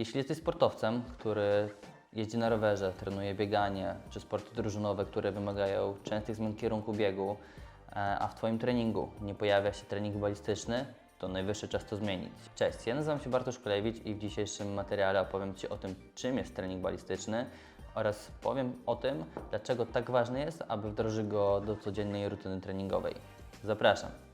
Jeśli jesteś sportowcem, który jeździ na rowerze, trenuje bieganie czy sporty drużynowe, które wymagają częstych zmian kierunku biegu, e, a w Twoim treningu nie pojawia się trening balistyczny, to najwyższy czas to zmienić. Cześć, ja nazywam się Bartosz Klejewicz i w dzisiejszym materiale opowiem Ci o tym, czym jest trening balistyczny oraz powiem o tym, dlaczego tak ważny jest, aby wdrożyć go do codziennej rutyny treningowej. Zapraszam.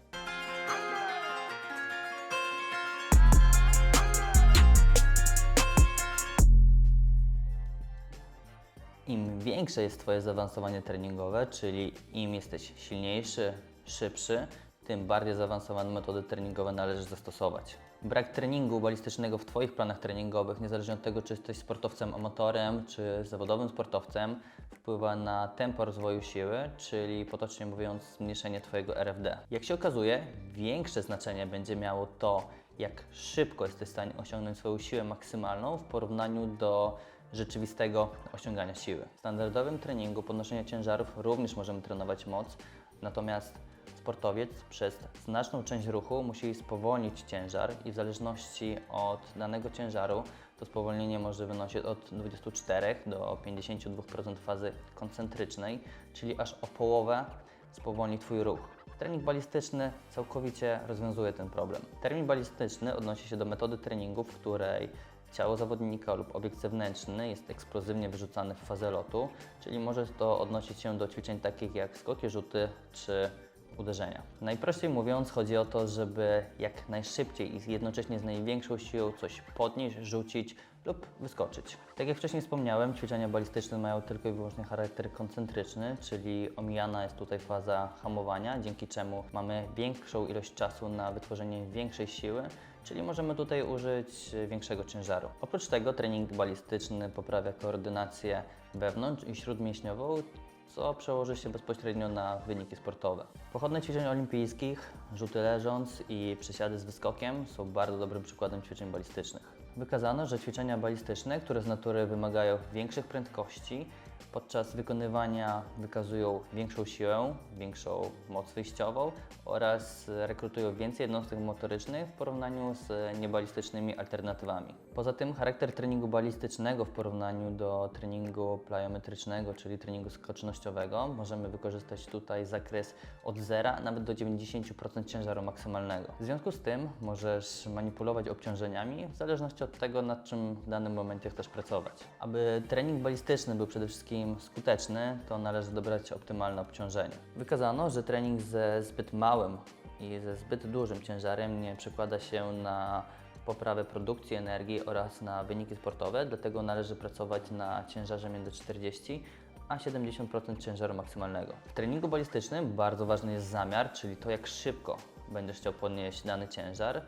Im większe jest Twoje zaawansowanie treningowe, czyli im jesteś silniejszy, szybszy, tym bardziej zaawansowane metody treningowe należy zastosować. Brak treningu balistycznego w Twoich planach treningowych, niezależnie od tego, czy jesteś sportowcem amatorem, czy zawodowym sportowcem, wpływa na tempo rozwoju siły, czyli potocznie mówiąc zmniejszenie Twojego RFD. Jak się okazuje, większe znaczenie będzie miało to, jak szybko jesteś w stanie osiągnąć swoją siłę maksymalną w porównaniu do rzeczywistego osiągania siły. W standardowym treningu podnoszenia ciężarów również możemy trenować moc, natomiast sportowiec przez znaczną część ruchu musi spowolnić ciężar i w zależności od danego ciężaru to spowolnienie może wynosić od 24 do 52% fazy koncentrycznej, czyli aż o połowę spowolni Twój ruch. Trening balistyczny całkowicie rozwiązuje ten problem. Termin balistyczny odnosi się do metody treningu, w której ciało zawodnika lub obiekt zewnętrzny jest eksplozywnie wyrzucany w fazę lotu, czyli może to odnosić się do ćwiczeń takich jak skoki, rzuty czy uderzenia. Najprościej mówiąc, chodzi o to, żeby jak najszybciej i jednocześnie z największą siłą coś podnieść, rzucić lub wyskoczyć. Tak jak wcześniej wspomniałem, ćwiczenia balistyczne mają tylko i wyłącznie charakter koncentryczny, czyli omijana jest tutaj faza hamowania, dzięki czemu mamy większą ilość czasu na wytworzenie większej siły, czyli możemy tutaj użyć większego ciężaru. Oprócz tego trening balistyczny poprawia koordynację wewnątrz i śródmięśniową, co przełoży się bezpośrednio na wyniki sportowe. Pochodne ćwiczeń olimpijskich, rzuty leżąc i przysiady z wyskokiem są bardzo dobrym przykładem ćwiczeń balistycznych. Wykazano, że ćwiczenia balistyczne, które z natury wymagają większych prędkości, podczas wykonywania wykazują większą siłę, większą moc wyjściową oraz rekrutują więcej jednostek motorycznych w porównaniu z niebalistycznymi alternatywami. Poza tym charakter treningu balistycznego w porównaniu do treningu plyometrycznego, czyli treningu skocznościowego, możemy wykorzystać tutaj zakres od 0 nawet do 90% ciężaru maksymalnego. W związku z tym możesz manipulować obciążeniami w zależności od tego, nad czym w danym momencie chcesz pracować. Aby trening balistyczny był przede wszystkim skuteczny, to należy dobrać optymalne obciążenie. Wykazano, że trening ze zbyt małym i ze zbyt dużym ciężarem nie przekłada się na poprawę produkcji energii oraz na wyniki sportowe, dlatego należy pracować na ciężarze między 40 a 70% ciężaru maksymalnego. W treningu balistycznym bardzo ważny jest zamiar, czyli to jak szybko będziesz chciał podnieść dany ciężar,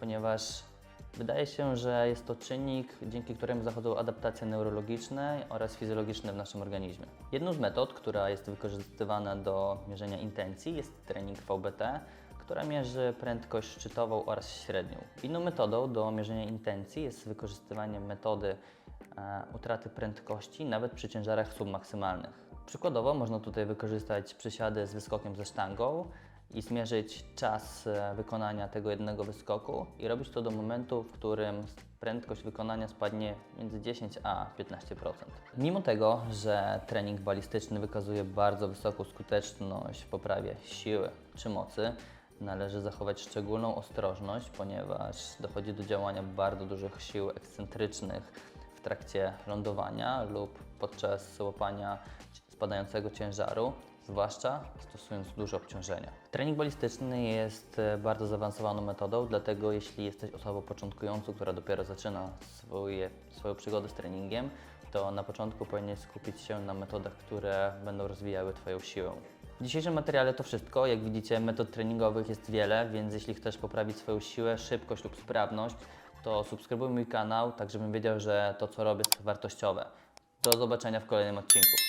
ponieważ wydaje się, że jest to czynnik, dzięki któremu zachodzą adaptacje neurologiczne oraz fizjologiczne w naszym organizmie. Jedną z metod, która jest wykorzystywana do mierzenia intencji jest trening VBT, która mierzy prędkość szczytową oraz średnią. Inną metodą do mierzenia intencji jest wykorzystywanie metody e, utraty prędkości nawet przy ciężarach submaksymalnych. Przykładowo można tutaj wykorzystać przysiady z wyskokiem ze sztangą i zmierzyć czas e, wykonania tego jednego wyskoku i robić to do momentu, w którym prędkość wykonania spadnie między 10 a 15%. Mimo tego, że trening balistyczny wykazuje bardzo wysoką skuteczność w poprawie siły czy mocy, należy zachować szczególną ostrożność, ponieważ dochodzi do działania bardzo dużych sił ekscentrycznych w trakcie lądowania lub podczas łapania spadającego ciężaru, zwłaszcza stosując duże obciążenia. Trening balistyczny jest e, bardzo zaawansowaną metodą, dlatego jeśli jesteś osobą początkującą, która dopiero zaczyna swoje, swoją przygodę z treningiem, to na początku powinieneś skupić się na metodach, które będą rozwijały Twoją siłę. W dzisiejszym materiale to wszystko. Jak widzicie, metod treningowych jest wiele, więc jeśli chcesz poprawić swoją siłę, szybkość lub sprawność, to subskrybuj mój kanał, tak żebym wiedział, że to, co robię, jest wartościowe. Do zobaczenia w kolejnym odcinku.